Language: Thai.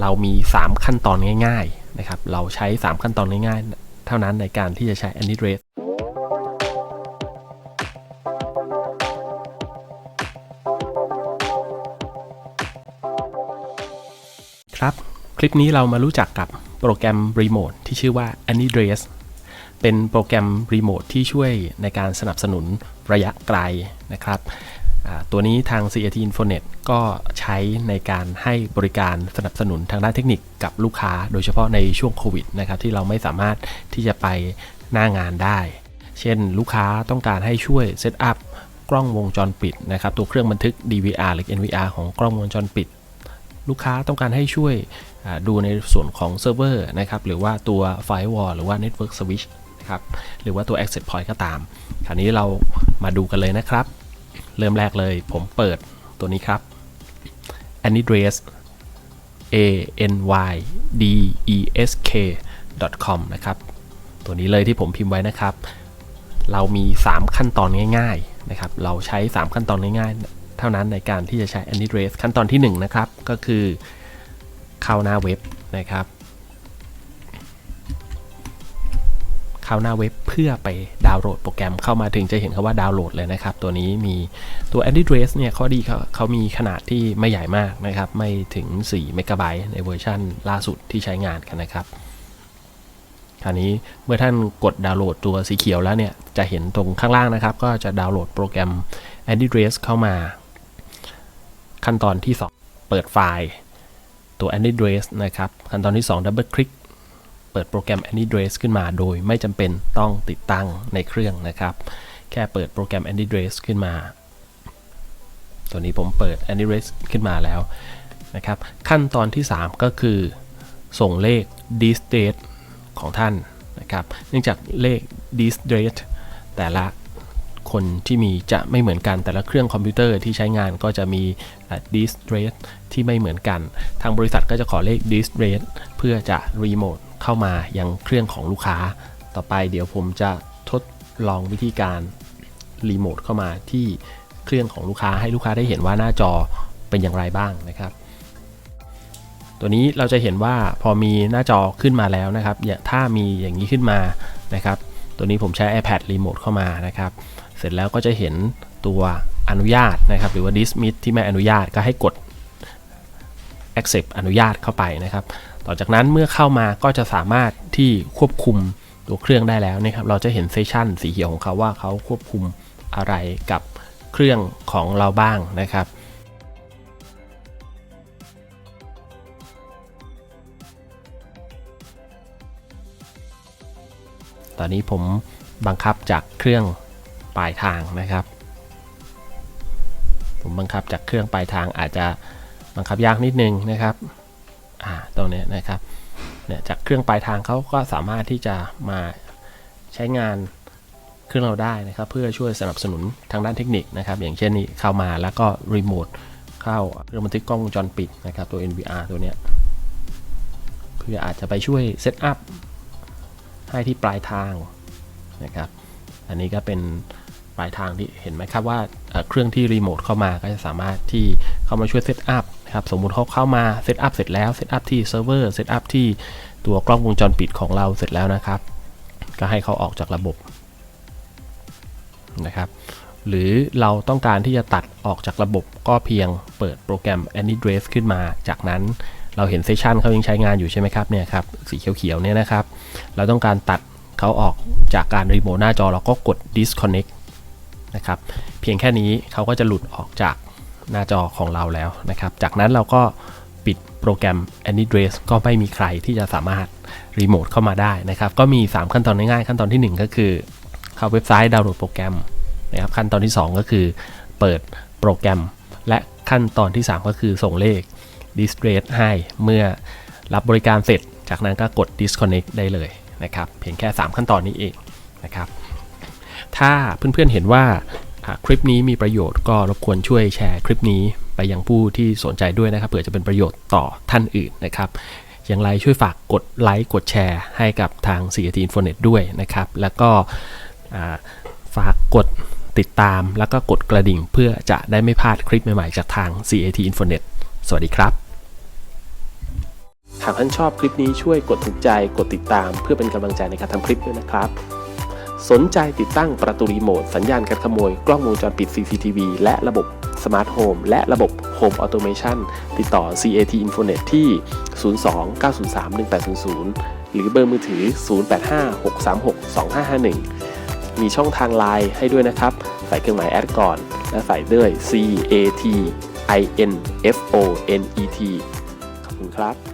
เรามี 3 ขั้นตอนง่ายๆนะครับ เราใช้ 3 ขั้นตอนง่ายๆ เท่านั้นในการที่จะใช้ AnyDress ครับ คลิปนี้เรามารู้จักกับโปรแกรมรีโมทที่ชื่อว่า AnyDress เป็นโปรแกรมรีโมทที่ช่วยในการสนับสนุนระยะไกลนะครับ ตัวนี้ทาง CAT Infonet ก็ใช้ในการให้บริการสนับสนุนทางด้านเทคนิคกับลูกค้า โดยเฉพาะในช่วงโควิดนะครับที่เราไม่สามารถที่จะไปหน้างานได้ เช่นลูกค้าต้องการให้ช่วยเซตอัพกล้องวงจรปิดนะครับตัวเครื่องบันทึก DVR หรือ NVR ของกล้องวงจรปิด ลูกค้าต้องการให้ช่วยดูในส่วนของเซิร์ฟเวอร์นะครับหรือว่าตัว Firewall หรือว่า Network Switch นะครับหรือว่าตัว Access Point ก็ตาม คราวนี้เรามาดูกันเลยนะครับ เริ่มแรกเลยผมเปิดตัวนี้ครับ AnyDress a n y d e s k com นะครับ ตัวนี้เลยที่ผมพิมพ์ไว้นะครับ เรามี 3 ขั้นตอนง่าย ๆนะครับ เราใช้ 3 ขั้นตอนง่ายๆ เท่านั้นในการที่จะใช้ AnyDress ขั้นตอนที่ 1 นะครับ ก็คือเข้าหน้าเว็บนะครับ เข้าหน้าเว็บเพื่อไปดาวน์โหลดโปรแกรมเข้ามาถึงจะเห็นคาว่าดาวน์โหลดเลยนะครับ ตัวนี้มีตัว AnyDress เนี่ยข้อดีเขาเขามีขนาดที่ไม่ใหญ่มากนะครับ ไม่ถึง4เมกะไบต์ในเวอร์ชันล่าสุดที่ใช้งานกันนะครับคราวนี้เมื่อท่านกดดาวน์โหลดตัวสีเขียวแล้วเนี่ย จะเห็นตรงข้างล่างนะครับ ก็จะดาวน์โหลดโปรแกรม AnyDress เข้ามา ขั้นตอนที่ 2 เปิดไฟล์ตัว AnyDress นะครับ ขั้นตอนที่ 2 ดับเบิลคลิก เปิดโปรแกรม AnyDress ขึ้นมา โดยไม่จำเป็นต้องติดตั้งในเครื่องนะครับ แค่เปิดโปรแกรม AnyDress ขึ้นมา ตัวนี้ผมเปิด AnyDress ขึ้นมาแล้วนะครับ ขั้นตอนที่ 3 ก็คือ ส่งเลข disk date ของท่านนะครับ เนื่องจากเลข disk date แต่ละคนที่มีจะไม่เหมือนกันแต่ละเครื่องคอมพิวเตอร์ที่ใช้งานก็จะมี disk date ที่ไม่เหมือนกัน ทางบริษัทก็จะขอเลข disk date เพื่อจะรีโมท เข้ามายังเครื่องของลูกค้า ต่อไปเดี๋ยวผมจะทดลองวิธีการรีโมทเข้ามาที่เครื่องของลูกค้าให้ลูกค้าได้เห็นว่าหน้าจอเป็นอย่างไรบ้างนะครับ ตัวนี้เราจะเห็นว่าพอมีหน้าจอขึ้นมาแล้วนะครับถ้ามีอย่างนี้ขึ้นมานะครับ ตัวนี้ผมใช้ iPad Remote เข้ามานะครับ เสร็จแล้วก็จะเห็นตัวอนุญาตนะครับ หรือว่า dismiss ที่ไม่อนุญาตก็ให้กด accept อนุญาตเข้าไปนะครับ ต่อจากนั้นเมื่อเข้ามาก็จะสามารถที่ควบคุมตัวเครื่องได้แล้วนะครับ เราจะเห็นเซสชันสีเขียวของเขาว่าเขาควบคุมอะไรกับเครื่องของเราบ้างนะครับตอนนี้ผมบังคับจากเครื่องปลายทางนะครับ ผมบังคับจากเครื่องปลายทางอาจจะบังคับยากนิดนึงนะครับ อ่าตรงนี้นะครับเนี่ยจากเครื่องปลายทางเขาก็สามารถที่จะมาใช้งานเครื่องเราได้นะครับ เพื่อช่วยสนับสนุนทางด้านเทคนิคนะครับ อย่างเช่นนี้เข้ามาแล้วก็รีโมทเข้าเครื่องบันทึกกล้องวงจรปิดนะครับตัว NVR ตัวเนี้ยเพื่ออาจจะไปช่วยเซตอัพให้ที่ปลายทางนะครับ อันนี้ก็เป็นปลายทางที่เห็นไหมครับว่าเครื่องที่รีโมทเข้ามาก็จะสามารถที่เข้ามาช่วยเซตอัพ นะครับสมมุติเขาเข้ามาเซตอัพเสร็จแล้วเซตอัพที่เซิร์ฟเวอร์เซตอัพที่ตัวกล้องวงจรปิดของเราเสร็จแล้วนะครับ ก็ให้เขาออกจากระบบนะครับหรือเราต้องการที่จะตัดออกจากระบบก็เพียงเปิดโปรแกรม AnyDress ขึ้นมา จากนั้นเราเห็นเซสชันเขายังใช้งานอยู่ใช่ไหมครับเนี่ยครับสีเขียวๆเนี่ยนะครับ เราต้องการตัดเขาออกจากการรีโมทหน้าจอเราก็กด disconnect นะครับ เพียงแค่นี้เขาก็จะหลุดออกจาก หน้าจอของเราแล้วนะครับ จากนั้นเราก็ปิดโปรแกรม AnyDress ก็ไม่มีใครที่จะสามารถรีโมทเข้ามาได้นะครับ ก็มี 3 ขั้นตอนง่ายๆขั้นตอนที่ 1 ก็คือ เข้าเว็บไซต์ดาวน์โหลดโปรแกรมนะครับขั้นตอนที่ 2 ก็คือเปิดโปรแกรม และขั้นตอนที่ 3 ก็คือส่งเลข display ให้เมื่อรับบริการเสร็จ จากนั้นก็กด disconnect ได้เลยนะครับ เพียงแค่ 3 ขั้นตอนนี้เองนะครับ ถ้าเพื่อนๆเห็นว่า อ่าคลิปนี้มีประโยชน์ก็รบกวนช่วยแชร์คลิปนี้ไปยังผู้ที่สนใจด้วยนะครับเผื่อจะเป็นประโยชน์ต่อท่านอื่นนะครับอย่างไรช่วยฝากกดไลค์กดแชร์ให้กับทาง CAT Infonet ด้วยนะครับ แล้วก็ฝากกดติดตามแล้วก็กดกระดิ่งเพื่อจะได้ไม่พลาดคลิปใหม่ๆ จากทาง CAT Infonet สวัสดีครับ หากท่านชอบคลิปนี้ช่วยกดถูกใจกดติดตามเพื่อเป็นกำลังใจในการทำคลิปด้วยนะครับ สนใจติดตั้งประตูรีโมท สัญญาณการขโมย กล้องวงจรปิด CCTV และระบบสมาร์ทโฮมและระบบ Home Automation ติดต่อ CAT Infonet ที่ 02-903-1800 หรือเบอร์มือถือ 0856362551 มีช่องทางไลน์ให้ด้วยนะครับ ใส่เครื่องหมายแอดก่อน และใส่ด้วย CAT INFONET ขอบคุณครับ